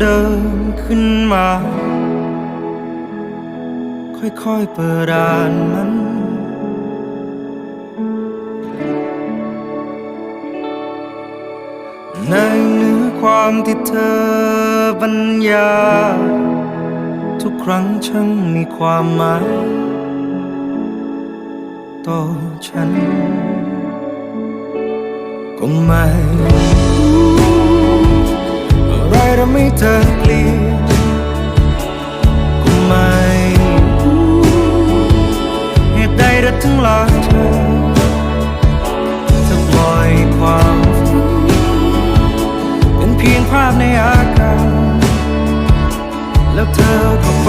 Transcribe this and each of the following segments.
เดิมขึ้นมา ค่อยๆเปิดอ่านมันในเนื้อความที่เธอบรรยายทุกครั้งช่างมีความหมายต่อฉัน ก็ไม่รู้ ทำให้เธอเปลี่ยนกูไม่รู้เหตุใดเราถึงลาเธอจะปล่อยความเป็นเพียงภาพในอากาศแล้วเธอก็ไป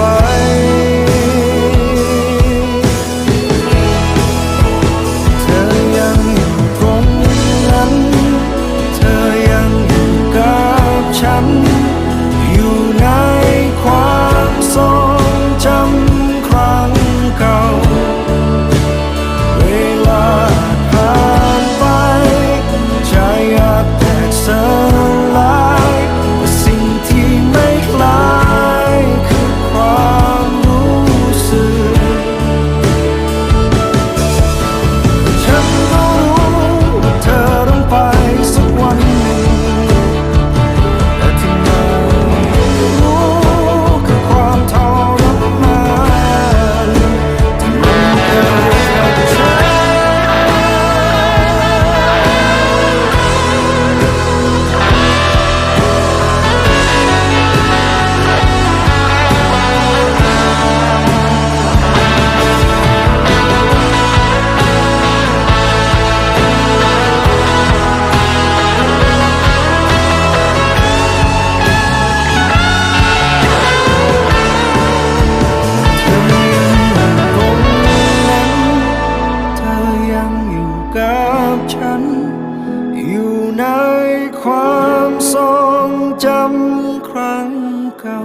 เก่า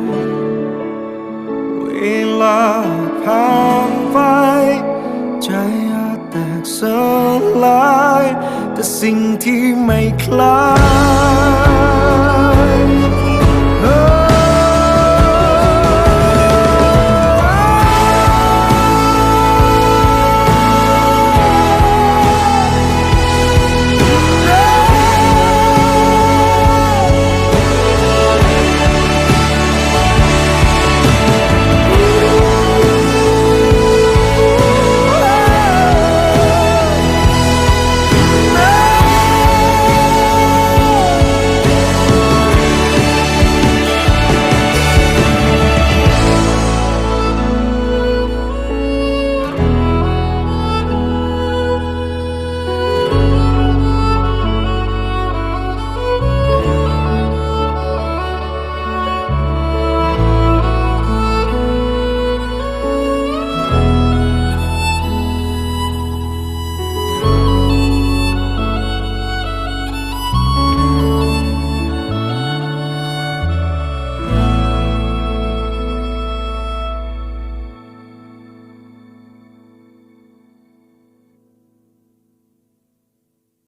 เวลาผ่านไป ใจอาจแตกสลาย แต่สิ่งที่ไม่คล้าย